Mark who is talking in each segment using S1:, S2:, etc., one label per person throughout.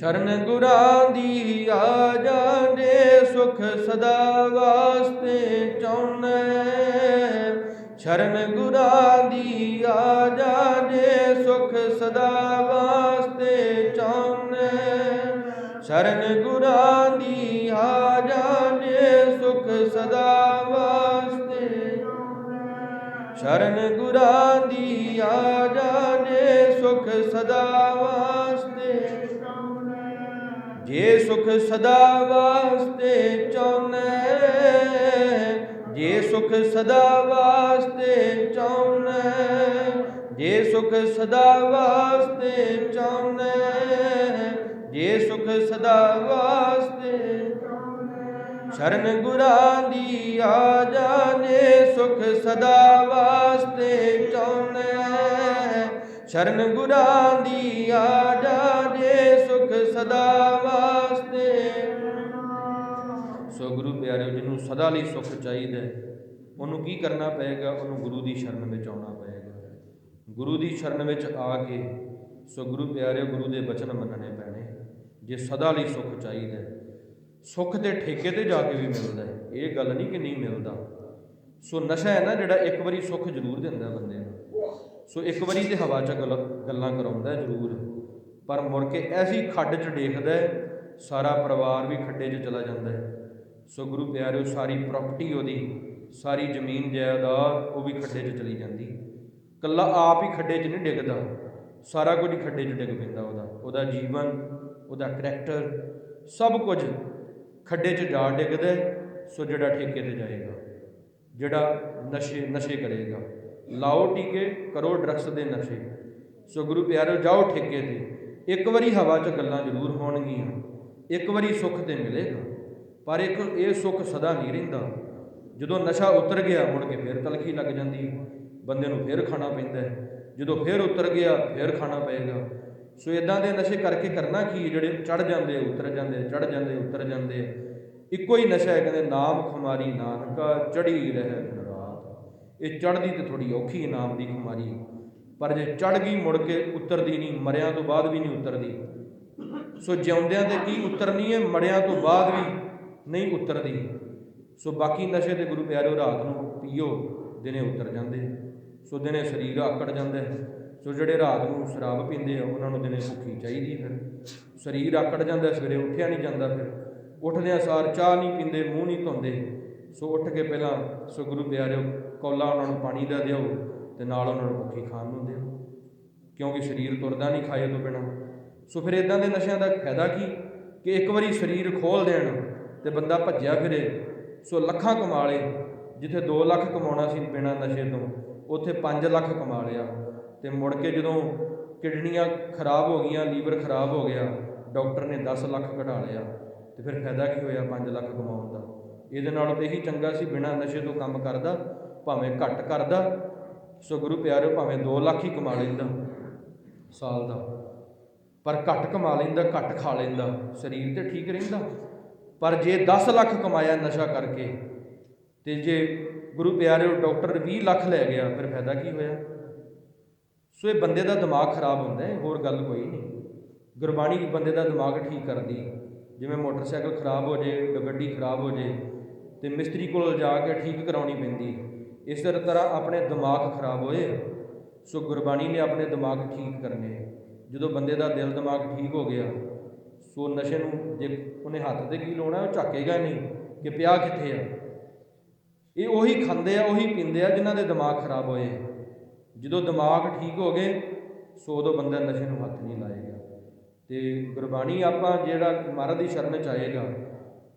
S1: ਸ਼ਰਨ ਗੁਰਾਂ ਦੀ ਆ ਜਾਂਦੇ ਸੁਖ ਸਦਾ ਵਾਸਤੇ ਚਾਹੁੰਨੇ ਸ਼ਰਨ ਗੁਰਾਂ ਦੀ ਆ ਜਾਣੇ ਸੁਖ ਸਦਾ ਵਾਸਤੇ ਚਾਹੁੰਨੇ ਸ਼ਰਨ ਗੁਰਾਂ ਦੀ ਆ ਜਾਂਦੇ ਸੁਖ ਸਦਾ ਵਾਸਤੇ ਸ਼ਰਨ ਗੁਰਾਂ ਦੀ ਆ ਜਾਣੇ ਸੁਖ ਸਦਾ ਵਾਸਤੇ ਜੇ ਸੁਖ ਸਦਾ ਵਾਸਤੇ ਚਾਹੁੰਨੇ, ਜੇ ਸੁਖ ਸਦਾ ਵਾਸਤੇ ਚਾਹੁੰਨੇ, ਜੇ ਸੁਖ ਸਦਾ ਵਾਸਤੇ ਚਾਹੁੰਨੇ, ਜੇ ਸੁਖ ਸਦਾ ਵਾਸਤੇ ਸ਼ਰਨ ਗੁਰਾਂ ਦੀ ਆ ਜਾਣੇ ਸੁਖ ਸਦਾ ਵਾਸਤੇ ਚਾਹੁੰਨੇ, ਸ਼ਰਨ ਗੁਰਾਂ ਦੀ ਸਦਾ ਵਾਸਤੇ। ਸੋ ਗੁਰੂ ਪਿਆਰਿਓ, ਜਿਹਨੂੰ ਸਦਾ ਲਈ ਸੁੱਖ ਚਾਹੀਦਾ ਉਹਨੂੰ ਕੀ ਕਰਨਾ ਪਏਗਾ? ਉਹਨੂੰ ਗੁਰੂ ਦੀ ਸ਼ਰਨ ਵਿੱਚ ਆਉਣਾ ਪਏਗਾ। ਗੁਰੂ ਦੀ ਸ਼ਰਨ ਵਿੱਚ ਆ ਕੇ, ਸੋ ਗੁਰੂ ਪਿਆਰਿਓ, ਗੁਰੂ ਦੇ ਬਚਨ ਮੰਨਣੇ ਪੈਣੇ। ਜੇ ਸਦਾ ਲਈ ਸੁੱਖ ਚਾਹੀਦਾ ਸੁੱਖ ਦੇ ਠੇਕੇ ਤੇ ਜਾ ਕੇ ਵੀ ਮਿਲਦਾ ਹੈ, ਇਹ ਗੱਲ ਨਹੀਂ ਕਿ ਨਹੀਂ ਮਿਲਦਾ। ਸੋ ਨਸ਼ਾ ਹੈ ਨਾ ਜਿਹੜਾ ਇੱਕ ਵਾਰੀ ਸੁੱਖ ਜ਼ਰੂਰ ਦਿੰਦਾ ਬੰਦੇ ਨੂੰ। ਸੋ ਇੱਕ ਵਾਰੀ ਤੇ ਹਵਾ 'ਚ ਗੱਲ- ਗੱਲਾਂ ਕਰਾਉਂਦਾ ਜ਼ਰੂਰ। ਪਰ ਮੁੜ ਕੇ ਐਸੀ ਖੱਡ 'ਚ ਡੇਖਦਾ ਸਾਰਾ ਪਰਿਵਾਰ ਵੀ ਖੱਡੇ 'ਚ ਚਲਾ ਜਾਂਦਾ ਹੈ। ਸੋ ਗੁਰੂ ਪਿਆਰਿਓ, ਸਾਰੀ ਪ੍ਰਾਪਰਟੀ ਉਹਦੀ, ਸਾਰੀ ਜ਼ਮੀਨ ਜਾਇਦਾਦ ਉਹ ਵੀ ਖੱਡੇ 'ਚ ਚਲੀ ਜਾਂਦੀ। ਕੱਲਾ ਆਪ ਹੀ ਖੱਡੇ 'ਚ ਨਹੀਂ ਡਿੱਗਦਾ, ਸਾਰਾ ਕੁਝ ਹੀ ਖੱਡੇ 'ਚ ਡਿੱਗ ਪੈਂਦਾ ਉਹਦਾ। ਉਹਦਾ ਜੀਵਨ, ਉਹਦਾ ਕਰੈਕਟਰ ਸਭ ਕੁਝ ਖੱਡੇ 'ਚ ਜਾ ਡਿੱਗਦਾ ਸੋ ਜਿਹੜਾ ਠੇਕੇ ਤੇ ਜਾਏਗਾ, ਜਿਹੜਾ ਨਸ਼ੇ ਨਸ਼ੇ ਕਰੇਗਾ, ਲਾਓ ਟੀਕੇ, ਕਰੋ ਡਰਗਸ ਦੇ ਨਸ਼ੇ। ਸੋ ਗੁਰੂ ਪਿਆਰਿਓ, ਜਾਓ ਠੇਕੇ ਤੇ। ਇੱਕ ਵਾਰੀ ਹਵਾ 'ਚ ਗੱਲਾਂ ਜ਼ਰੂਰ ਹੋਣਗੀਆਂ, ਇੱਕ ਵਾਰੀ ਸੁੱਖ ਤੇ ਮਿਲੇਗਾ, ਪਰ ਇੱਕ ਇਹ ਸੁੱਖ ਸਦਾ ਨਹੀਂ ਰਹਿੰਦਾ। ਜਦੋਂ ਨਸ਼ਾ ਉਤਰ ਗਿਆ, ਮੁੜ ਕੇ ਫਿਰ ਤਲਖੀ ਲੱਗ ਜਾਂਦੀ, ਬੰਦੇ ਨੂੰ ਫਿਰ ਖਾਣਾ ਪੈਂਦਾ ਜਦੋਂ ਫਿਰ ਉਤਰ ਗਿਆ, ਫਿਰ ਖਾਣਾ ਪਏਗਾ। ਸੋ ਇਦਾਂ ਦੇ ਨਸ਼ੇ ਕਰਕੇ ਕਰਨਾ ਕੀ ਜਿਹੜੇ ਚੜ ਜਾਂਦੇ, ਉਤਰ ਜਾਂਦੇ ਚੜ ਜਾਂਦੇ, ਉਤਰ ਜਾਂਦੇ। ਇੱਕੋ ਹੀ ਨਸ਼ਾ ਹੈ, ਕਹਿੰਦੇ ਨਾਮ ਖੁਮਾਰੀ ਨਾਨਕਾ ਚੜੀ ਰਹਿ ਦਿਨ ਰਾਤ। ਇਹ ਚੜਦੀ ਤੇ ਥੋੜੀ ਔਖੀ ਨਾਮ ਦੀ ਖੁਮਾਰੀ। ਪਰ ਜੇ ਚੜ ਗਈ ਮੁੜ ਕੇ ਉਤਰਦੀ ਨਹੀਂ, ਮਰਿਆਂ ਤੋਂ ਬਾਅਦ ਵੀ ਨਹੀਂ ਉਤਰਦੀ। ਸੋ ਜਿਉਂਦਿਆਂ ਤੇ ਕੀ ਉਤਰਨੀ ਹੈ, ਮਰਿਆਂ ਤੋਂ ਬਾਅਦ ਵੀ ਨਹੀਂ ਉਤਰਦੀ। ਸੋ ਬਾਕੀ ਨਸ਼ੇ ਤੇ ਗੁਰੂ ਪਿਆਰਿਓ, ਰਾਤ ਨੂੰ ਪੀਓ, ਦਿਨੇ ਉਤਰ ਜਾਂਦੇ। ਸੋ ਦਿਨੇ ਸਰੀਰ ਆਕੜ ਜਾਂਦਾ ਹੈ। ਸੋ ਜਿਹੜੇ ਰਾਤ ਨੂੰ ਸ਼ਰਾਬ ਪੀਂਦੇ ਆ, ਉਹਨਾਂ ਨੂੰ ਦਿਨੇ ਭੁੱਖੀ ਚਾਹੀਦੀ ਫਿਰ ਸਰੀਰ ਆਕੜ ਜਾਂਦਾ ਸਵੇਰੇ ਉੱਠਿਆ ਨਹੀਂ ਜਾਂਦਾ ਫਿਰ। ਉੱਠਦਿਆਂ ਸਾਰ ਚਾਹ ਨਹੀਂ ਪੀਂਦੇ, ਮੂੰਹ ਨਹੀਂ ਧੋਂਦੇ। ਸੋ ਉੱਠ ਕੇ ਪਹਿਲਾਂ ਸੋ ਗੁਰੂ ਪਿਆਰਿਓ, ਕੌਲਾ ਉਹਨਾਂ ਨੂੰ ਪਾਣੀ ਦਾ ਦਿਓ। ਤੇ ਨਾਲ ਉਹਨਾਂ ਨੂੰ ਭੁੱਖੀ ਖਾਣ ਨੂੰ ਦਿਓ। ਕਿਉਂਕਿ ਸਰੀਰ ਤੁਰਦਾ ਨਹੀਂ ਖਾਏ ਤੋਂ ਬਿਨਾਂ। ਸੋ ਫਿਰ ਇਦਾਂ ਦੇ ਨਸ਼ਿਆਂ ਦਾ ਫਾਇਦਾ ਕੀ? ਕਿ ਇੱਕ ਵਾਰੀ ਸਰੀਰ ਖੋਲ ਦੇਣ ਤੇ ਬੰਦਾ ਭੱਜਿਆ ਫਿਰੇ। ਸੋ ਲੱਖਾਂ ਕਮਾ ਲੇ ਜਿੱਥੇ 2 ਲੱਖ ਕਮਾਉਣਾ ਸੀ ਬਿਨਾਂ ਨਸ਼ੇ ਤੋਂ, ਉੱਥੇ 5 ਲੱਖ ਕਮਾ ਲਿਆ। ਤੇ ਮੁੜ ਕੇ ਜਦੋਂ ਕਿਡਨੀਆਂ ਖਰਾਬ ਹੋ ਗਈਆਂ, ਲੀਵਰ ਖਰਾਬ ਹੋ ਗਿਆ, ਡਾਕਟਰ ਨੇ 10 ਲੱਖ ਘਟਾ ਲਿਆ। ਤੇ ਫਿਰ ਫਾਇਦਾ ਕੀ ਹੋਇਆ 5 ਲੱਖ ਕਮਾਉਣ ਦਾ? ਇਹਦੇ ਨਾਲੋਂ ਤੇ ਇਹੀ ਚੰਗਾ ਸੀ ਬਿਨਾਂ ਨਸ਼ੇ ਤੋਂ ਕੰਮ ਕਰਦਾ, ਭਾਵੇਂ ਘੱਟ ਕਰਦਾ ਸੋ ਗੁਰੂ ਪਿਆਰਿਓ, ਭਾਵੇਂ 2 ਲੱਖ ਹੀ ਕਮਾ ਲੈਂਦਾ, ਸਾਲ ਦਾ, ਪਰ ਘੱਟ ਕਮਾ ਲੈਂਦਾ, ਘੱਟ ਖਾ ਲੈਂਦਾ, ਸਰੀਰ ਤੇ ਠੀਕ ਰਹਿੰਦਾ। ਪਰ ਜੇ 10 ਲੱਖ ਕਮਾਇਆ ਨਸ਼ਾ ਕਰਕੇ, ਤੇ ਜੇ ਗੁਰੂ ਪਿਆਰਿਓ ਡਾਕਟਰ 20 ਲੱਖ ਲੈ ਗਿਆ, ਫਿਰ ਫਾਇਦਾ ਕੀ ਹੋਇਆ? ਸੋ ਇਹ ਬੰਦੇ ਦਾ ਦਿਮਾਗ ਖਰਾਬ ਹੁੰਦਾ ਹੈ, ਹੋਰ ਗੱਲ ਕੋਈ ਨਹੀਂ। ਗੁਰਬਾਣੀ ਬੰਦੇ ਦਾ ਦਿਮਾਗ ਠੀਕ ਕਰਦੀ, ਜਿਵੇਂ ਮੋਟਰਸਾਈਕਲ ਖਰਾਬ ਹੋ ਜੇ ਗ- ਗੱਡੀ ਖਰਾਬ ਹੋ ਜੇ, ਤੇ ਮਿਸਤਰੀ ਕੋਲ ਜਾ ਕੇ ਠੀਕ ਕਰਾਉਣੀ ਪੈਂਦੀ। ਇਸ ਤਰ੍ਹਾਂ ਆਪਣੇ ਦਿਮਾਗ ਖਰਾਬ ਹੋਏ, ਸੋ ਗੁਰਬਾਣੀ ਨੇ ਆਪਣੇ ਦਿਮਾਗ ਠੀਕ ਕਰਨੇ। ਜਦੋਂ ਬੰਦੇ ਦਾ ਦਿਲ ਦਿਮਾਗ ਠੀਕ ਹੋ ਗਿਆ, ਸੋ ਨਸ਼ੇ ਨੂੰ ਜੇ ਉਹਨੇ ਹੱਥ ਤੇ ਕੀ ਲਾਉਣਾ, ਉਹ ਝਾਕੇਗਾ ਨਹੀਂ ਕਿ ਪਿਆ ਕਿੱਥੇ ਆ। ਇਹ ਉਹੀ ਖਾਂਦੇ ਆ, ਉਹੀ ਪੀਂਦੇ ਆ ਜਿਨ੍ਹਾਂ ਦੇ ਦਿਮਾਗ ਖਰਾਬ ਹੋਏ। ਜਦੋਂ ਦਿਮਾਗ ਠੀਕ ਹੋ ਗਏ, ਸੋ ਉਦੋਂ ਬੰਦਾ ਨਸ਼ੇ ਨੂੰ ਹੱਥ ਨਹੀਂ ਲਾਏਗਾ। ਤੇ ਗੁਰਬਾਣੀ ਆਪਾਂ ਜਿਹੜਾ ਮਹਾਰਾਜ ਦੀ ਸ਼ਰਨ ਚ ਆਏਗਾ,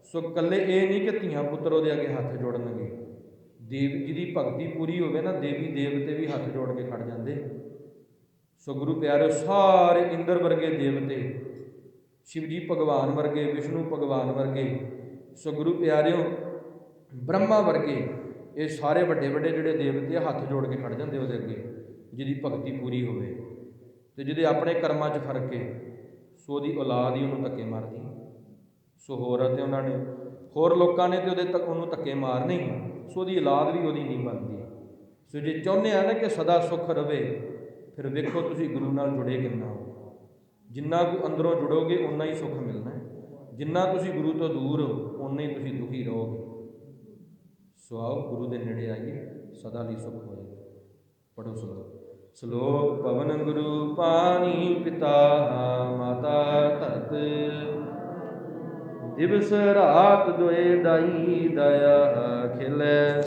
S1: ਸੋ ਕੱਲੇ ਇਹ ਨਹੀਂ ਕਿ ਧੀਆਂ ਪੁੱਤਰ ਉਹਦੇ ਅੱਗੇ ਹੱਥ ਜੋੜਨਗੇ। ਦੇਵ, ਜਿਹਦੀ ਭਗਤੀ ਪੂਰੀ ਹੋਵੇ ਨਾ, ਦੇਵੀ ਦੇਵਤੇ ਵੀ ਹੱਥ ਜੋੜ ਕੇ ਖੜ ਜਾਂਦੇ। ਸੋ ਗੁਰੂ ਪਿਆਰਿਓ, ਸਾਰੇ ਇੰਦਰ ਵਰਗੇ ਦੇਵਤੇ ਸ਼ਿਵ ਜੀ ਭਗਵਾਨ ਵਰਗੇ, ਵਿਸ਼ਨੂੰ ਭਗਵਾਨ ਵਰਗੇ ਸੋ ਗੁਰੂ ਪਿਆਰਿਓ, ਬ੍ਰਹਮਾ ਵਰਗੇ, ਇਹ ਸਾਰੇ ਵੱਡੇ ਵੱਡੇ ਜਿਹੜੇ ਦੇਵਤੇ ਆ, ਹੱਥ ਜੋੜ ਕੇ ਖੜ ਜਾਂਦੇ ਉਹਦੇ ਅੱਗੇ, ਜਿਹਦੀ ਭਗਤੀ ਪੂਰੀ ਹੋਵੇ। ਤੇ ਜਿਹਦੇ ਆਪਣੇ ਕਰਮਾਂ 'ਚ ਫ਼ਰਕ ਹੈ ਸੋ ਉਹਦੀ ਔਲਾਦ ਹੀ ਉਹਨੂੰ ਧੱਕੇ ਮਾਰਦੀ ਸੋ ਹੋਰ ਤੇ ਉਹਨਾਂ ਨੇ, ਹੋਰ ਲੋਕਾਂ ਨੇ ਤੇ ਉਹਦੇ ਤੱਕ ਉਹਨੂੰ ਧੱਕੇ ਮਾਰਨੇ ਹੀ ਸੋ ਉਹਦੀ ਔਲਾਦ ਵੀ ਉਹਦੀ ਨਹੀਂ ਬਣਦੀ। ਸੋ ਜੇ ਚਾਹੁੰਦੇ ਆ ਨਾ ਕਿ ਸਦਾ ਸੁਖ ਰਵੇ, ਫਿਰ ਵੇਖੋ ਤੁਸੀਂ ਗੁਰੂ ਨਾਲ ਜੁੜੇ ਕਿੰਨਾ ਹੋ। ਜਿੰਨਾ ਕੁ ਅੰਦਰੋਂ ਜੁੜੋਗੇ ਉਨਾ ਹੀ ਸੁੱਖ ਮਿਲਣਾ ਜਿੰਨਾ ਤੁਸੀਂ ਗੁਰੂ ਤੋਂ ਦੂਰ ਹੋ ਉਨਾ ਹੀ ਤੁਸੀਂ ਦੁਖੀ ਰਹੋਗੇ। ਸੋ ਆਓ ਗੁਰੂ ਦੇ ਨੇੜੇ ਆਈਏ, ਸਦਾ ਲਈ ਸੁਖ ਹੋਏ। ਪੜੋ ਸਲੋਕ। ਸ਼ਲੋਕ, ਪਵਨ ਗੁਰੂ ਪਾਣੀ ਪਿਤਾ ਦਿਵਸ ਰਾਤ ਦੁਏ ਦਾਈ ਦਇਆ ਖਿਲੈ।